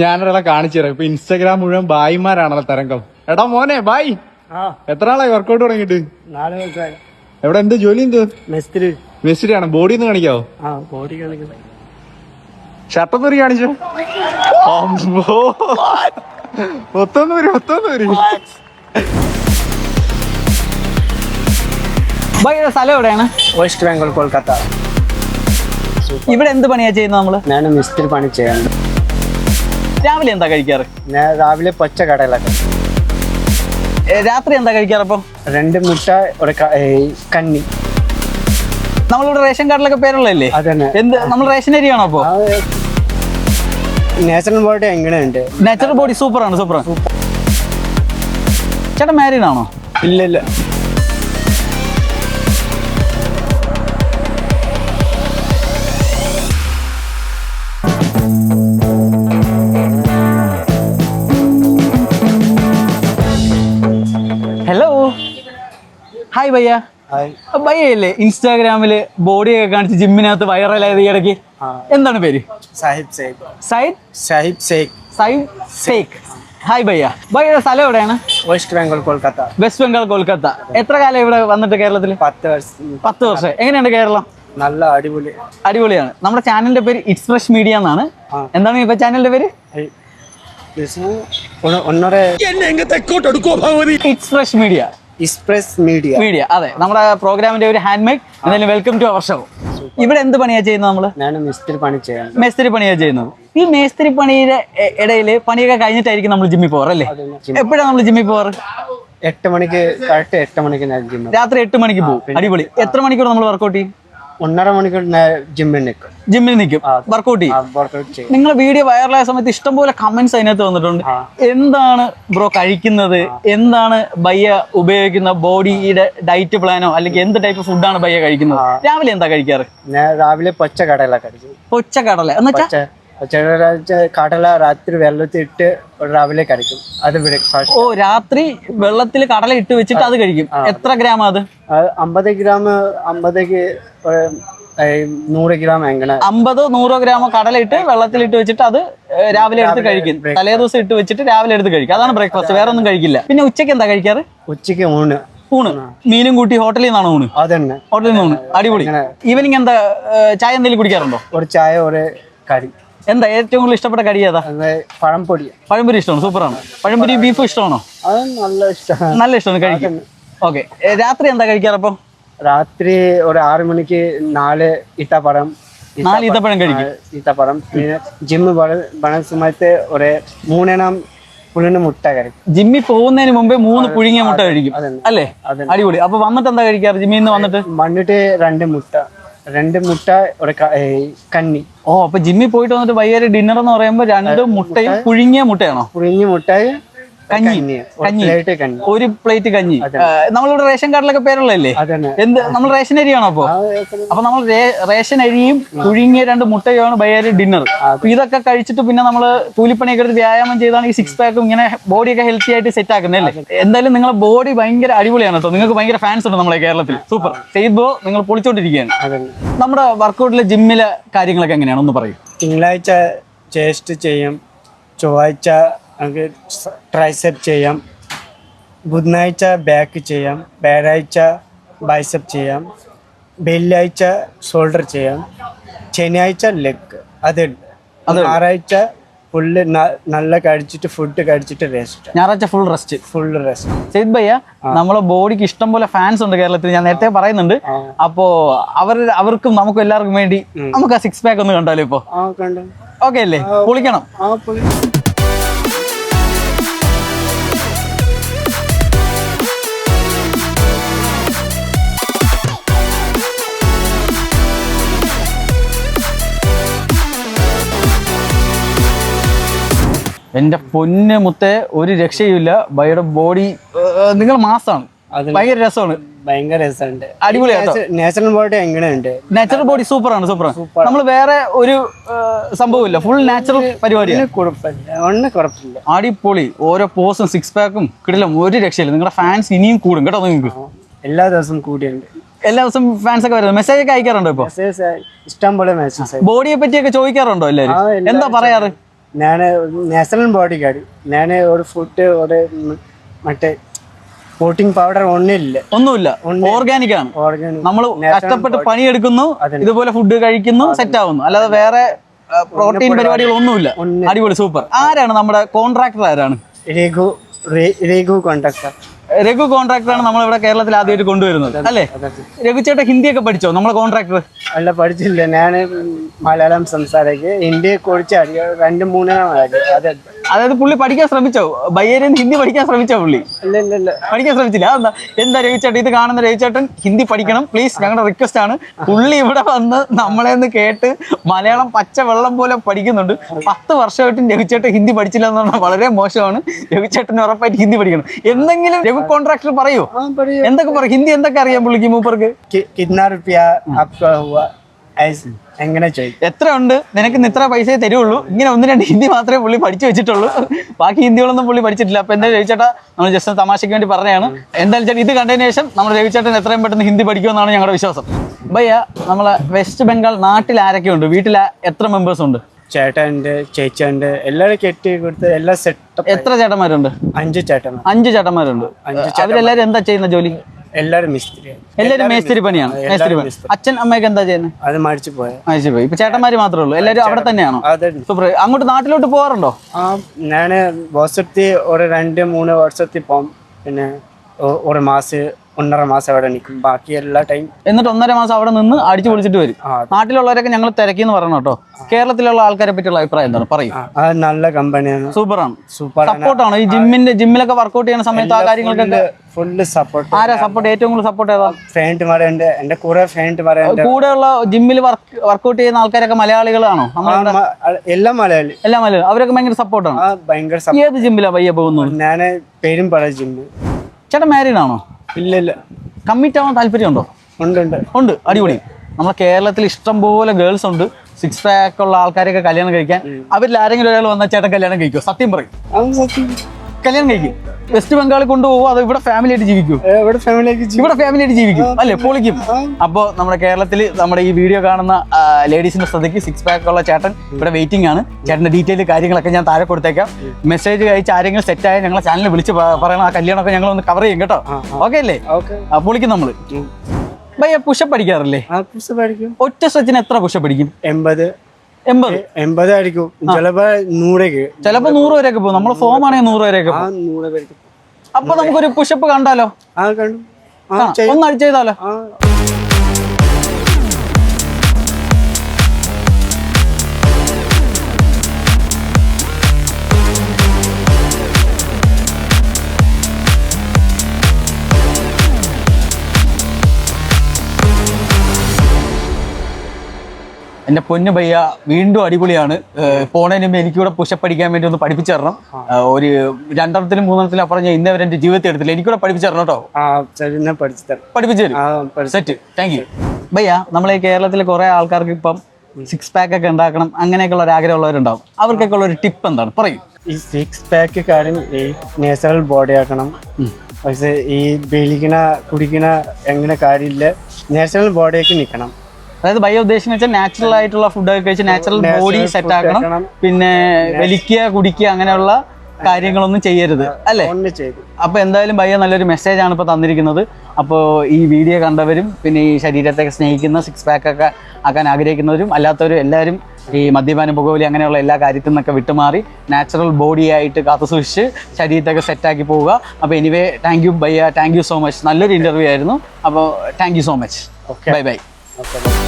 ഞാനൊരാളെ കാണിച്ചു തരാം. ഇപ്പൊ ഇൻസ്റ്റാഗ്രാം മുഴുവൻ ബായിമാരാണല്ലോ തരംഗം. എടാ മോനെ ബായ്. ആ. എത്ര ആളായി വർക്കൗട്ട് തുടങ്ങിട്ട് എവിടെ എന്ത് ജോലി എന്ത്? മെസ്തിരി മെസ്സിലാണ്? ബോഡി ഒന്ന് കാണിക്കാവോ? ആ ബോഡി കളിക്കുന്നത് ഷർട്ടൊന്നും ഒരു കാണിച്ചോ? അമ്പോ. ഒത്തൊന്ന് വരും ഒത്തൊന്ന് വരും ഭയങ്കര സ്ഥലം എവിടെയാണ്? വെസ്റ്റ് ബംഗാൾ കൊൽക്കത്ത ഇവിടെ എന്ത് പണിയാ ചെയ്യുന്നത് നമ്മൾ? ഞാൻ മിസ്റ്റർ പണി ചെയ്യാറുണ്ട് രാവിലെ എന്താ കഴിക്കാറ്? ഞാൻ രാവിലെ പച്ച കടയിലൊക്കെ രാത്രി എന്താ കഴിക്കാറ് അപ്പൊ? രണ്ട് മുട്ട ഒരു ക- ഏ, കന്നി നമ്മളിവിടെ റേഷൻ കാർഡിലൊക്കെ പേരുള്ളതല്ലേ? അതന്നെ. എന്ത് നമ്മൾ റേഷൻ അരിയാണോ അപ്പൊ? ആ നാച്ചുറൽ ബോഡി എങ്ങനെയുണ്ട്? നാച്ചുറൽ ബോഡി സൂപ്പറാണ് സൂപ്പറാണ് ചേട്ടൻ ചേട്ടാ മാരീഡ് ആണോ? ഇല്ല ഇല്ല. Hi ഭയ്യ hi. ഭയ്യ അല്ലേ ഇൻസ്റ്റാഗ്രാമിൽ ബോഡിയൊക്കെ ഒക്കെ കാണിച്ച് ജിമ്മിനകത്ത് വൈറലായത് ഈ ഇടയ്ക്ക് എന്താണ് പേര്? സാഹിബ് സേഖ്. സൈഡ് സാഹിബ് സേഖ്. സാഹിബ് സേഖ്. ഹായ് ഭയ്യ ഭയ്യയുടെ സ്ഥലം എവിടെയാണ്? വെസ്റ്റ് ബംഗാൾ കൊൽക്കത്ത വെസ്റ്റ് ബംഗാൾ കൊൽക്കത്ത എത്ര കാലം ഇവിടെ വന്നിട്ട് കേരളത്തിൽ പത്ത് വർഷം. പത്ത് വർഷം. എങ്ങനെയുണ്ട് കേരളം? നല്ല അടിപൊളി. അടിപൊളിയാണ്. നമ്മുടെ ചാനലിന്റെ പേര് ഇറ്റ്സ് ഫ്രഷ് മീഡിയ എന്നാണ്. എന്താണ് ഇപ്പൊ ചാനലിന്റെ പേര്? It's fresh media express media media അതെ നമ്മുടെ പ്രോഗ്രാമിന്റെ ഒരു ഹാൻഡ് മേഡ് എന്തായാലും വെൽക്കം ടു അവർ ഷോ ഇവിടെ എന്ത് പണിയാ ചെയ്യുന്നത് നമ്മൾ? ഞാൻ മിസ്ത്രി പണി ചെയ്യുന്നത് മേസ്തിരി പണിയാ ചെയ്യുന്നത്. ഈ മേസ്തിരി പണിയുടെ ഇടയിൽ പണിയൊക്കെ കഴിഞ്ഞിട്ടായിരിക്കും നമ്മൾ ജിമ്മിൽ പോവാറ് അല്ലേ? എപ്പോഴാണ് നമ്മൾ ജിമ്മിൽ പോവാറ്? എട്ട് മണിക്ക് കറക്റ്റ് എട്ട് മണിക്ക് ഞാൻ ജിമ്മിൽ രാത്രി എട്ട് മണിക്ക് പോകും അടിപൊളി. എത്ര മണിക്കൂർ നമ്മൾ വർക്കൗട്ട് ചെയ്യും? ഒന്നര മണിക്കൂർ ജിമ്മിൽ നിൽക്കും ജിമ്മിൽ നിൽക്കും വർക്കൗട്ട് ചെയ്യും. നിങ്ങൾ വീഡിയോ വൈറലായ സമയത്ത് ഇഷ്ടംപോലെ കമന്റ്സ് അതിനകത്ത് വന്നിട്ടുണ്ട്. എന്താണ് ബ്രോ കഴിക്കുന്നത്? എന്താണ് ബയ്യ ഉപയോഗിക്കുന്ന ബോഡിയുടെ ഡയറ്റ് പ്ലാനോ അല്ലെങ്കിൽ എന്ത് ടൈപ്പ് ഫുഡാണ് ബയ്യ കഴിക്കുന്നത്? രാവിലെ എന്താ കഴിക്കാറ്? ഞാൻ രാവിലെ പച്ച കടല കഴിക്കും പൊച്ച കടല. എന്ന് പച്ച കടല രാത്രി വെള്ളത്തിൽ ഇട്ട് രാവിലെ കഴിക്കും. അത് ബ്രേക്ക്ഫാസ്റ്റ് ഓ രാത്രി വെള്ളത്തിൽ കടല ഇട്ട് വെച്ചിട്ട് അത് കഴിക്കും. എത്ര ഗ്രാം അത്? അമ്പത് ഗ്രാം അമ്പത് നൂറ് ഗ്രാം എങ്ങനെ? അമ്പതോ നൂറോ ഗ്രാമോ കടല ഇട്ട് വെള്ളത്തിൽ ഇട്ട് വെച്ചിട്ട് അത് രാവിലെ എടുത്ത് കഴിക്കും. തലേ ദിവസം ഇട്ട് വെച്ചിട്ട് രാവിലെ എടുത്ത് കഴിക്കും. അതാണ് ബ്രേക്ക്ഫാസ്റ്റ് വേറെ ഒന്നും കഴിക്കില്ല. പിന്നെ ഉച്ചയ്ക്ക് എന്താ കഴിക്കാറ്? ഉച്ചയ്ക്ക് ഊണ്. ഊണ്. മീനും കൂട്ടി ഹോട്ടലിൽ നിന്നാണ് ഊണ്? അതന്നെ. ഹോട്ടലിൽ നിന്ന് ഊണ്. അടിപൊളി. ഈവനിങ് എന്താ ചായ എന്തെങ്കിലും കുടിക്കാറുണ്ടോ? ഒരു ചായ ഒരു കറി എന്താ ഏറ്റവും കൂടുതൽ ഇഷ്ടപ്പെട്ട കടി ഏതാ? പഴംപൊടി പഴംപൊരി. ഇഷ്ടമാണ്? സൂപ്പറാണ്. പഴംപൊരി ബീഫ് ഇഷ്ടമാണോ? അത് നല്ല ഇഷ്ടമാണ്. നല്ല ഇഷ്ടമാണ് കഴിക്കാൻ. ഓക്കെ. രാത്രി എന്താ കഴിക്കാറ് അപ്പം രാത്രി ഒരു ആറു മണിക്ക് നാല് ഇട്ടപ്പഴം നാല് ഈത്തപ്പഴം കഴിക്കും. ഈത്തപ്പഴം. പിന്നെ ജിമ്മ് പണ സമയത്ത് ഒരു മൂന്നെണ്ണം പുള്ളിന് മുട്ട കഴിക്കും. ജിമ്മിൽ പോകുന്നതിന് മുമ്പേ മൂന്ന് പുഴുങ്ങിയ മുട്ട കഴിക്കും. അല്ലേ? അടിപൊളി. അപ്പൊ വന്നിട്ട് എന്താ കഴിക്കാറ്? ജിമ്മിൽ നിന്ന് വന്നിട്ട്? വന്നിട്ട് രണ്ട് മുട്ട. രണ്ട് മുട്ട ഒരു കണ്ണി ഓ അപ്പൊ ജിമ്മി പോയിട്ട് വന്നിട്ട് വൈകുന്നേരം ഡിന്നർ എന്ന് പറയുമ്പോൾ രണ്ട് മുട്ടയും പുഴുങ്ങിയ മുട്ടയാണോ? പുഴുങ്ങിയ മുട്ട കഞ്ഞി. കഞ്ഞി. പ്ലേറ്റ് ഒരു പ്ലേറ്റ് കഞ്ഞി. നമ്മളിവിടെ റേഷൻ കാർഡിലൊക്കെ പേരുള്ളല്ലേ എന്ത്? നമ്മൾ റേഷൻ അരിയാണോ അപ്പൊ? അപ്പൊ നമ്മൾ റേഷൻ അരിയും പുഴുങ്ങിയ രണ്ട് മുട്ടയുമാണ് ബയ്യാരി ഡിന്നർ. അപ്പൊ ഇതൊക്കെ കഴിച്ചിട്ട് പിന്നെ നമ്മൾ കൂലിപ്പണിയൊക്കെ എടുത്ത് വ്യായാമം ചെയ്താണ് ഈ സിക്സ് പാക്കും ഇങ്ങനെ ബോഡിയൊക്കെ ഹെൽത്തി ആയിട്ട് സെറ്റ് ആക്കുന്നല്ലേ എന്തായാലും നിങ്ങളെ ബോഡി ഭയങ്കര അടിപൊളിയാണ് കേട്ടോ നിങ്ങൾക്ക് ഭയങ്കര ഫാൻസ് ഉണ്ട് നമ്മളെ കേരളത്തിൽ. സൂപ്പർ ചെയ്യുമ്പോ നിങ്ങൾ പൊളിച്ചോണ്ടിരിക്കുകയാണ്. നമ്മുടെ വർക്കൗട്ടിലെ ജിമ്മിലെ കാര്യങ്ങളൊക്കെ എങ്ങനെയാണ്? ഒന്ന് പറയൂ. തിങ്കളാഴ്ച ചെസ്റ്റ് ചെയ്യും. ചൊവ്വാഴ്ച നമുക്ക് ട്രൈസെപ്പ് ചെയ്യാം. ബുധനാഴ്ച ബാക്ക് ചെയ്യാം. വ്യാഴാഴ്ച ബൈസെപ്പ് ചെയ്യാം. വെള്ളിയാഴ്ച ഷോൾഡർ ചെയ്യാം. ശനിയാഴ്ച ലെഗ് അതുണ്ട് ഞായറാഴ്ച ഫുള്ള് നല്ല കഴിച്ചിട്ട് ഫുഡ് കഴിച്ചിട്ട് റെസ്റ്റ് ഞായറാഴ്ച full rest full rest Saeed ഭയ്യ നമ്മളെ ബോഡിക്ക് ഇഷ്ടം പോലെ ഫാൻസ് ഉണ്ട് കേരളത്തിൽ. ഞാൻ നേരത്തെ പറയുന്നുണ്ട്. അപ്പോ അവർ അവർക്കും നമുക്കും എല്ലാവർക്കും വേണ്ടി നമുക്ക് ആ സിക്സ് പാക്ക് ഒന്ന് കണ്ടാലോ ഇപ്പോ? ഓക്കെ അല്ലേ? പൊളിക്കണം എന്റെ പൊന്ന് മുത്തെ ഒരു രക്ഷയുമില്ല. ബൈയുടെ ബോഡി നിങ്ങൾ മാസാണ് ഭയങ്കര രസമാണ്. ഭയങ്കര രസമുണ്ട്. അടിപൊളിയാണ് നാച്ചുറൽ ബോഡി എങ്ങനെയുണ്ട്? നാച്ചുറൽ ബോഡി സൂപ്പർ ആണ് സൂപ്പർ നമ്മൾ വേറെ ഒരു സംഭവമില്ല. ഫുൾ നാച്ചുറൽ പരിപാടിയാണ്. കുഴപ്പമില്ല. അടിപൊളി. ഓരോ പോസും സിക്സ് പാക്കും കിടിലും. ഒരു രക്ഷയില്ല. നിങ്ങളുടെ ഫാൻസ് ഇനിയും കൂടും കേട്ടോ നിങ്ങൾക്ക്. എല്ലാ ദിവസവും കൂടിയുണ്ട്. എല്ലാ ദിവസവും ഫാൻസ് ഒക്കെ വരുന്നത്. മെസ്സേജ് ഒക്കെ അയക്കാറുണ്ടോ ഇപ്പൊ? ഇഷ്ടം പോലെ ബോഡിയെ പറ്റിയൊക്കെ ചോദിക്കാറുണ്ടോ എല്ലാവരും എന്താ പറയാറ്? ഞാൻ നാഷണൽ ബോഡി ഗാർഡ്. ഞാൻ ഒരു ഫുഡ് ഒരു മറ്റേ പ്രോട്ടീൻ പൗഡർ ഒന്നില്ല ഒന്നുമില്ല. ഓർഗാനിക് ആണ്. ഓർഗാനിക്. നമ്മൾ കഷ്ടപ്പെട്ട് പണിയെടുക്കുന്നു ഇതുപോലെ ഫുഡ് കഴിക്കുന്നു സെറ്റ് ആവുന്നു. അല്ലാതെ വേറെ പ്രോട്ടീൻ പരിപാടികൾ ഒന്നുമില്ല. അടിപൊളി സൂപ്പർ ആരാണ് നമ്മുടെ കോൺട്രാക്ടർ ആരാണ്? രഘു രഘു കോണ്ടാക്ടർ രഘു കോൺട്രാക്ടർ ആണ് നമ്മളിവിടെ കേരളത്തിൽ ആദ്യമായിട്ട് കൊണ്ടുവരുന്നത്. അല്ലേ? രഘു ചേട്ടാ ഹിന്ദിയൊക്കെ പഠിച്ചോ? നമ്മളെ കോൺട്രാക്ടർ അല്ല പഠിച്ചില്ല. ഞാൻ മലയാളം സംസാരിക്കും. ഹിന്ദി കുറിച്ച് അറിയാം രണ്ട് മൂന്നെണ്ണം അത് അതെ അതായത് പുള്ളി പഠിക്കാൻ ശ്രമിച്ചോ ബയ്യേരിയൻ ഹിന്ദി പഠിക്കാൻ ശ്രമിച്ചോ പുള്ളി ഇല്ല ഇല്ല ഇല്ല പഠിക്കാൻ ശ്രമിച്ചില്ല അതെന്താ എന്താ രവിചേട്ടൻ ഇത് കാണുന്ന രവിചേട്ടൻ ഹിന്ദി പഠിക്കണം പ്ലീസ് ഞങ്ങളുടെ റിക്വസ്റ്റ് ആണ് പുള്ളി ഇവിടെ വന്ന് നമ്മളെ ഒന്ന് കേട്ട് മലയാളം പച്ച വെള്ളം പോലെ പഠിക്കുന്നുണ്ട് പത്ത് വർഷമായിട്ടും രവിചേട്ടൻ ഹിന്ദി പഠിച്ചില്ല എന്ന് പറഞ്ഞാൽ വളരെ മോശമാണ് രവിചേട്ടന് ഉറപ്പായിട്ട് ഹിന്ദി പഠിക്കണം എന്തെങ്കിലും രഘു കോൺട്രാക്ടർ പറയൂ हाँ बढ़िया എന്തൊക്കെ പറയും ഹിന്ദി എന്തൊക്കെ അറിയാം പുള്ളിക്ക് മൂപ്പർക്ക് कि- कितना रुपया आपका हुआ ऐसे എങ്ങനെ ചോദിക്കും എത്ര ഉണ്ട് നിനക്ക് ഇന്ന് ഇത്ര പൈസയെ തരുള്ളൂ. ഇങ്ങനെ ഒന്ന് രണ്ട് ഹിന്ദി മാത്രമേ പുള്ളി പഠിച്ചു വെച്ചിട്ടുള്ളൂ. ബാക്കി ഹിന്ദികളൊന്നും പുള്ളി പഠിച്ചിട്ടില്ല. അപ്പൊ എന്തായാലും രവിച്ചേട്ടാ? നമ്മൾ ജസ്റ്റ് തമാശയ്ക്ക് വേണ്ടി പറഞ്ഞതാണ്. എന്തായാലും ചേട്ടാ ഇത് കണ്ടതിന് ശേഷം നമ്മൾ രവിചേട്ടൻ എത്രയും പെട്ടെന്ന് ഹിന്ദി പഠിക്കുമെന്നാണ് ഞങ്ങളുടെ വിശ്വാസം. ഭയ്യ നമ്മളെ വെസ്റ്റ് ബംഗാൾ നാട്ടിൽ ആരൊക്കെ ഉണ്ട് വീട്ടിൽ എത്ര മെമ്പേഴ്സ് ഉണ്ട്? ചേട്ടനുണ്ട് ചേച്ചിയുണ്ട് എല്ലാവരും കെട്ടി കൊടുത്ത് എല്ലാ സെറ്റ് എത്ര ചേട്ടന്മാരുണ്ട്? അഞ്ച് ചേട്ടന്മാർ. അഞ്ച് ചേട്ടന്മാരുണ്ട്. അവരെല്ലാരും എന്താ ചെയ്യുന്ന ജോലി? എല്ലാരും മേസ്തിരി പണിയാണ്. മേസ്തിരി പണി. അച്ഛൻ അമ്മയൊക്കെ എന്താ ചെയ്യുന്നത് അത് മടിച്ചു പോയ. പോയി ഇപ്പൊ ചേട്ടന്മാര് മാത്രമേ ഉള്ളൂ. എല്ലാരും അവിടെ തന്നെയാണോ? അതെ സൂപ്പർ. അങ്ങോട്ട് നാട്ടിലോട്ട് പോവാറുണ്ടോ ആ ഞാൻ വർഷത്തിൽ ഒരു രണ്ട് മൂന്ന് വർഷത്തിൽ പോകും പിന്നെ ഒരു മാസം ഒന്നര മാസം അവിടെ നിൽക്കും ബാക്കി എല്ലാ ടൈം എന്നിട്ട് ഒന്നര മാസം അവിടെ നിന്ന് അടിച്ചു പൊളിച്ചിട്ട് വരും. നാട്ടിലുള്ളവരൊക്കെ ഞങ്ങൾ തിരക്കിന്ന് പറയണം കേട്ടോ. കേരളത്തിലുള്ള ആൾക്കാരെ പറ്റിയുള്ള അഭിപ്രായം എന്താണ്? പറയും. നല്ല കമ്പനിയാണ് സൂപ്പറാണ് സൂപ്പർ സപ്പോർട്ടാണ് ഈ ജിമ്മിന്റെ ജിമ്മിലൊക്കെ വർക്ക്ഔട്ട് ചെയ്യുന്ന സമയത്ത് ആ കാര്യങ്ങൾക്കൊക്കെ ഫുള്ള് സപ്പോർട്ട് ആരാ സപ്പോർട്ട് ഏറ്റവും കൂടുതൽ സപ്പോർട്ട് ഏതാ? ഫ്രണ്ട് ഫ്രണ്ട്മാരുണ്ട് എന്റെ കുറെ ഫ്രണ്ട്മാരുണ്ട് കൂടെയുള്ള ജിമ്മിൽ വർക്ക് വർക്കൗട്ട് ചെയ്യുന്ന ആൾക്കാരൊക്കെ മലയാളികളാണോ? എല്ലാം മലയാളി. എല്ലാം മലയാളി. അവരൊക്കെ ഭയങ്കര സപ്പോർട്ടാണ് ഭയങ്കര. ഏത് ജിമ്മിലാ പയ്യ പോകുന്നു ഞാൻ പേരും ജിമ്മ് ചേട്ടൻ മാരീഡ് ആണോ? ഇല്ല ഇല്ല കമ്മിറ്റ് ആവാൻ താല്പര്യമുണ്ടോ? ഉണ്ട് ഉണ്ട്. ഉണ്ട്. അടിപൊളി. നമ്മുടെ കേരളത്തിൽ ഇഷ്ടം പോലെ ഗേൾസ് ഉണ്ട്. സിക്സ് പാക്ക് ഉള്ള ആൾക്കാരെയൊക്കെ കല്യാണം കഴിക്കാൻ. അവരിൽ ആരെങ്കിലും ഒരാൾ വന്നാൽ ചേട്ടൻ കല്യാണം കഴിക്കുമോ സത്യം പറയും. കല്യാണം കഴിക്കും. വെസ്റ്റ് ബംഗാളിൽ കൊണ്ടുപോകും അത് ഇവിടെ ഫാമിലി ആയിട്ട് ജീവിക്കും. ഇവിടെ ആയിട്ട് ഇവിടെ ഫാമിലി ആയിട്ട് ജീവിക്കും. അല്ലേ? പൊളിക്കും. അപ്പോൾ നമ്മുടെ കേരളത്തിൽ നമ്മുടെ ഈ വീഡിയോ കാണുന്ന ലേഡീസിന്റെ ശ്രദ്ധയ്ക്ക് സിക്സ് പാക്ക് ഉള്ള ചേട്ടൻ ഇവിടെ വെയിറ്റിംഗ് ആണ്. ചേട്ടന്റെ ഡീറ്റെയിൽ കാര്യങ്ങളൊക്കെ ഞാൻ താഴെ കൊടുത്തേക്കാം. മെസ്സേജ് അയച്ച് ആരെങ്കിലും സെറ്റ് ആയ ഞങ്ങളെ ചാനലിൽ വിളിച്ച് പറയണം. ആ കല്യാണമൊക്കെ ഞങ്ങൾ ഒന്ന് കവർ ചെയ്യും കേട്ടോ. ഓക്കെ അല്ലേ? പൊളിക്കും നമ്മൾ. ഭയ്യ പുഷപ്പ് അടിക്കാറില്ലേ? ഒറ്റ സ്ട്രെച്ചിന് എത്ര പുഷപ്പ് അടിക്കും? എൺപത്. എൺപത്. എൺപതായിരിക്കും. ചിലപ്പോ നൂറേക്ക്. ചിലപ്പോ നൂറ് വരെയൊക്കെ പോകും. നമ്മൾ ഫോം ആണെങ്കിൽ നൂറ് വരെയൊക്കെ അപ്പൊ നമുക്കൊരു പുഷപ്പ് കണ്ടാലോ? ആ കണ്ടു. ഒന്ന് അടിച്ചു എന്റെ പൊന്നു പയ്യ വീണ്ടും അടിപൊളിയാണ്. പോണേനും എനിക്ക് മുമ്പ് എനിക്കൂടെ പുഷപ്പ് അടിക്കാൻ വേണ്ടി ഒന്ന് പഠിപ്പിച്ചു തരണം. ഒരു രണ്ടെണ്ണത്തിലും മൂന്നെണ്ണത്തിലും അപ്പുറം ഞാൻ ഇന്നേ വരെ എന്റെ ജീവിതത്തിൽ എടുത്തില്ല എനിക്കൂടെ പഠിപ്പിച്ചു തരണം കേട്ടോ. പഠിപ്പിച്ചു തരും. സെറ്റ് താങ്ക് യു ഭയ്യ നമ്മളെ കേരളത്തിൽ കേരളത്തിലെ കുറെ ആൾക്കാർക്ക് ഇപ്പം സിക്സ് പാക്ക് ഒക്കെ ഉണ്ടാക്കണം അങ്ങനെയൊക്കെയുള്ള ഒരു ആഗ്രഹമുള്ളവരുണ്ടാവും. അവർക്കൊക്കെ ഉള്ള ഒരു ടിപ്പ് എന്താണ്? പറയും. ഈ സിക്സ് പാക്ക് കാര്യം ഈ നാച്ചുറൽ ബോഡി ആക്കണം. പക്ഷേ ഈ വെളിക്കണ കുടിക്കണ എങ്ങനെ കാര്യമില്ല നാച്ചുറൽ ബോഡിയൊക്കെ നിൽക്കണം അതായത് ബയോ ഉദ്ദേശിക്കുന്ന വെച്ചാൽ നാച്ചുറൽ ആയിട്ടുള്ള ഫുഡൊക്കെ കഴിച്ച് നാച്ചുറൽ ബോഡി സെറ്റ് ആക്കണം. പിന്നെ വലിക്കുക കുടിക്കുക അങ്ങനെയുള്ള കാര്യങ്ങളൊന്നും ചെയ്യരുത് അല്ലേ? അപ്പൊ അപ്പോൾ എന്തായാലും ഭയ്യ നല്ലൊരു മെസ്സേജ് ആണ് ഇപ്പോൾ തന്നിരിക്കുന്നത്. അപ്പോൾ ഈ വീഡിയോ കണ്ടവരും പിന്നെ ഈ ശരീരത്തെ സ്നേഹിക്കുന്ന സിക്സ് പാക്ക് ഒക്കെ ആക്കാൻ ആഗ്രഹിക്കുന്നവരും അല്ലാത്തവരും എല്ലാവരും ഈ മദ്യപാനം പുകവലി അങ്ങനെയുള്ള എല്ലാ കാര്യത്തിൽ നിന്നൊക്കെ വിട്ടുമാറി നാച്ചുറൽ ബോഡി ആയിട്ട് കാത്തു സൂക്ഷിച്ച് ശരീരത്തൊക്കെ സെറ്റാക്കി പോവുക. അപ്പോൾ എനിവേ താങ്ക് യു ഭയ്യ താങ്ക് യു സോ മച്ച് നല്ലൊരു ഇന്റർവ്യൂ ആയിരുന്നു. അപ്പോൾ thank you so much. Bye bye okay